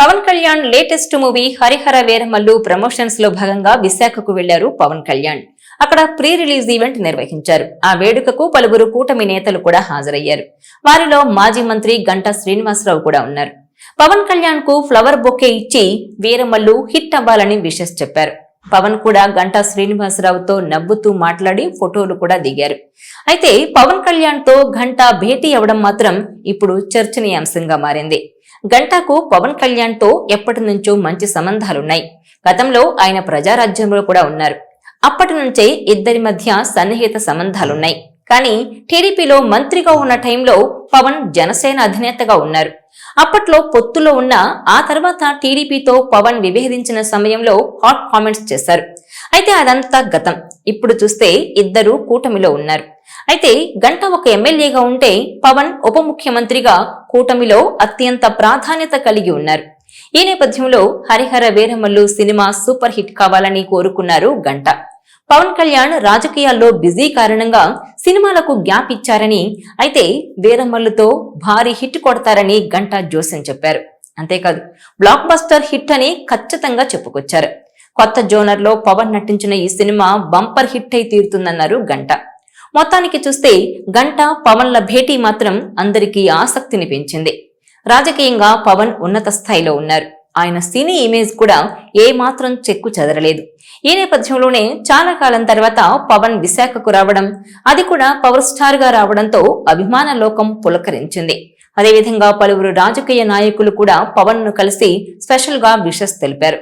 Pawan Kalyan latest movie Harihara Veeramallu ప్రమోషన్స్లో భాగంగా విశాఖకు వెళ్ళారు పవన్ కళ్యాణ్. అక్కడ ప్రీ రిలీజ్ ఈవెంట్ నిర్వహించారు. ఆ వేడుకకు పలువురు కూటమి నేతలు కూడా హాజరయ్యారు. వారిలో మాజీ మంత్రి గంటా శ్రీనివాసరావు కూడా ఉన్నారు. పవన్ కళ్యాణ్కు ఫ్లవర్ బొకే ఇచ్చి వీరమల్లు హిట్ అవ్వాలని విషెస్ చెప్పారు. పవన్ కూడా గంటా శ్రీనివాసరావుతో నవ్వుతూ మాట్లాడి ఫోటోలు కూడా దిగారు. అయితే పవన్ కళ్యాణ్తో గంటా భేటీ అవ్వడం మాత్రం ఇప్పుడు చర్చనీయాంశంగా మారింది. గంటాకు పవన్ కళ్యాణ్తో ఎప్పటి నుంచో మంచి సంబంధాలున్నాయి. గతంలో ఆయన ప్రజారాజ్యంలో కూడా ఉన్నారు. అప్పటి నుంచే ఇద్దరి మధ్య సన్నిహిత సంబంధాలున్నాయి. కానీ టీడీపీలో మంత్రిగా ఉన్న టైంలో పవన్ జనసేన అధినేతగా ఉన్నారు. అప్పట్లో పొత్తులో ఉన్న ఆ తర్వాత టీడీపీతో పవన్ విభేదించిన సమయంలో హాట్ కామెంట్స్ చేశారు. అయితే అదంతా గతం. ఇప్పుడు చూస్తే ఇద్దరు కూటమిలో ఉన్నారు. అయితే గంట ఒక ఎమ్మెల్యేగా ఉంటే పవన్ ఉప ముఖ్యమంత్రిగా కూటమిలో అత్యంత ప్రాధాన్యత కలిగి ఉన్నారు. ఈ నేపథ్యంలో Harihara Veeramallu cinema super hit కావాలని కోరుకున్నారు గంట. పవన్ కళ్యాణ్ రాజకీయాల్లో బిజీ కారణంగా సినిమాలకు గ్యాప్ ఇచ్చారని అయితే వీరమల్లుతో భారీ హిట్ కొడతారని గంటా జోసెన్ చెప్పారు. అంతేకాదు బ్లాక్ బస్టర్ హిట్ అని ఖచ్చితంగా చెప్పుకొచ్చారు. కొత్త జోనర్లో పవన్ నటించిన ఈ సినిమా బంపర్ హిట్ అయి తీరుతుందన్నారు గంట. మొత్తానికి చూస్తే గంట పవన్ల భేటీ మాత్రం అందరికీ ఆసక్తిని పెంచింది. రాజకీయంగా పవన్ ఉన్నత స్థాయిలో ఉన్నారు. ఆయన సినీ ఇమేజ్ కూడా ఏ మాత్రం చెక్కు చెదరలేదు. ఈ నేపథ్యంలోనే చాలా కాలం తర్వాత పవన్ విశాఖకు రావడం అది కూడా పవర్ స్టార్గా రావడంతో అభిమాన లోకం పులకరించింది. అదేవిధంగా పలువురు రాజకీయ నాయకులు కూడా పవన్ను కలిసి స్పెషల్గా విషస్ తెలిపారు.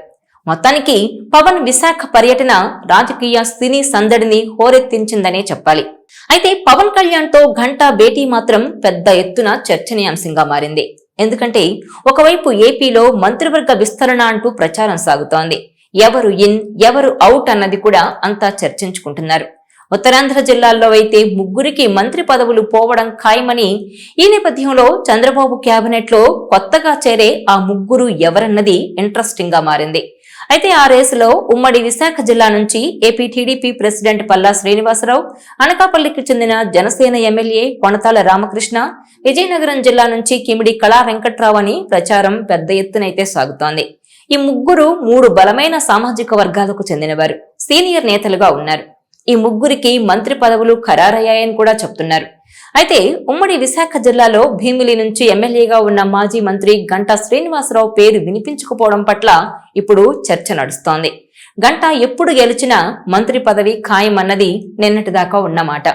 మొత్తానికి పవన్ విశాఖ పర్యటన రాజకీయ సినీ సందడిని హోరెత్తించిందనే చెప్పాలి. అయితే పవన్ కళ్యాణ్తో ఘంటా భేటీ మాత్రం పెద్ద ఎత్తున చర్చనీయాంశంగా మారింది. ఎందుకంటే ఒకవైపు ఏపీలో మంత్రివర్గ విస్తరణ అంటూ ప్రచారం సాగుతోంది. ఎవరు ఇన్ ఎవరు అవుట్ అన్నది కూడా అంతా చర్చించుకుంటున్నారు. ఉత్తరాంధ్ర జిల్లాల్లో అయితే ముగ్గురికి మంత్రి పదవులు పోవడం ఖాయమని ఈ నేపథ్యంలో చంద్రబాబు క్యాబినెట్లో కొత్తగా చేరే ఆ ముగ్గురు ఎవరన్నది ఇంట్రెస్టింగ్గా మారింది. అయితే ఆ రేసులో ఉమ్మడి విశాఖ జిల్లా నుంచి AP TDP president Palla Srinivasarao అనకాపల్లికి చెందిన జనసేన ఎమ్మెల్యే కొనతాల రామకృష్ణ విజయనగరం జిల్లా నుంచి కిమిడి కళా వెంకట్రావు అని ప్రచారం పెద్ద ఎత్తునైతే సాగుతోంది. ఈ ముగ్గురు మూడు బలమైన సామాజిక వర్గాలకు చెందినవారు. సీనియర్ నేతలుగా ఉన్నారు. ఈ ముగ్గురికి మంత్రి పదవులు ఖరారయ్యాయని కూడా చెప్తున్నారు. అయితే ఉమ్మడి విశాఖ జిల్లాలో భీమిలి నుంచి ఎమ్మెల్యేగా ఉన్న మాజీ మంత్రి గంటా శ్రీనివాసరావు పేరు వినిపించకపోవడం పట్ల ఇప్పుడు చర్చ నడుస్తోంది. గంట ఎప్పుడు గెలిచినా మంత్రి పదవి ఖాయమన్నది నిన్నటిదాకా ఉన్నమాట.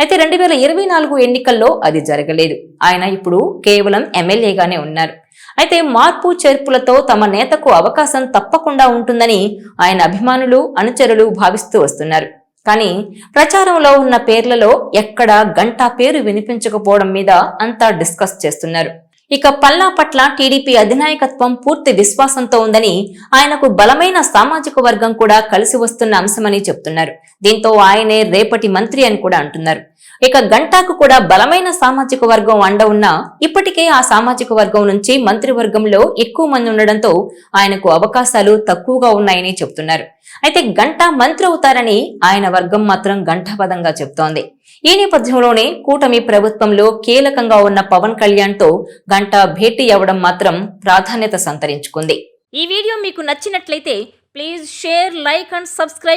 అయితే రెండు వేల ఇరవై నాలుగు ఎన్నికల్లో అది జరగలేదు. ఆయన ఇప్పుడు కేవలం ఎమ్మెల్యేగానే ఉన్నారు. అయితే మార్పు చేర్పులతో తమ నేతకు అవకాశం తప్పకుండా ఉంటుందని ఆయన అభిమానులు అనుచరులు భావిస్తూ వస్తున్నారు. కానీ ప్రచారంలో ఉన్న పేర్లలో ఎక్కడా గంటా పేరు వినిపించకపోవడం మీద అంతా డిస్కస్ చేస్తున్నారు. ఇక పల్లా పట్ల టీడీపీ అధినాయకత్వం పూర్తి విశ్వాసంతో ఉందని ఆయనకు బలమైన సామాజిక వర్గం కూడా కలిసి వస్తున్న అంశమని చెప్తున్నారు. దీంతో ఆయనే రేపటి మంత్రి అని కూడా అంటున్నారు. ఇక గంటాకు కూడా బలమైన సామాజిక వర్గం అండ ఉన్నా ఇప్పటికే ఆ సామాజిక వర్గం నుంచి మంత్రివర్గంలో ఎక్కువ మంది ఉండడంతో ఆయనకు అవకాశాలు తక్కువగా ఉన్నాయని చెప్తున్నారు. అయితే గంటా మంత్రి అవుతారని ఆయన వర్గం మాత్రం గంటాపదంగా చెప్తోంది. ఈ నేపథ్యంలోనే కూటమి ప్రభుత్వంలో కీలకంగా ఉన్న పవన్ కళ్యాణ్తో గంటా భేటీ అవ్వడం మాత్రం ప్రాధాన్యత సంతరించుకుంది. ఈ వీడియో మీకు నచ్చినట్లయితే please share like and subscribe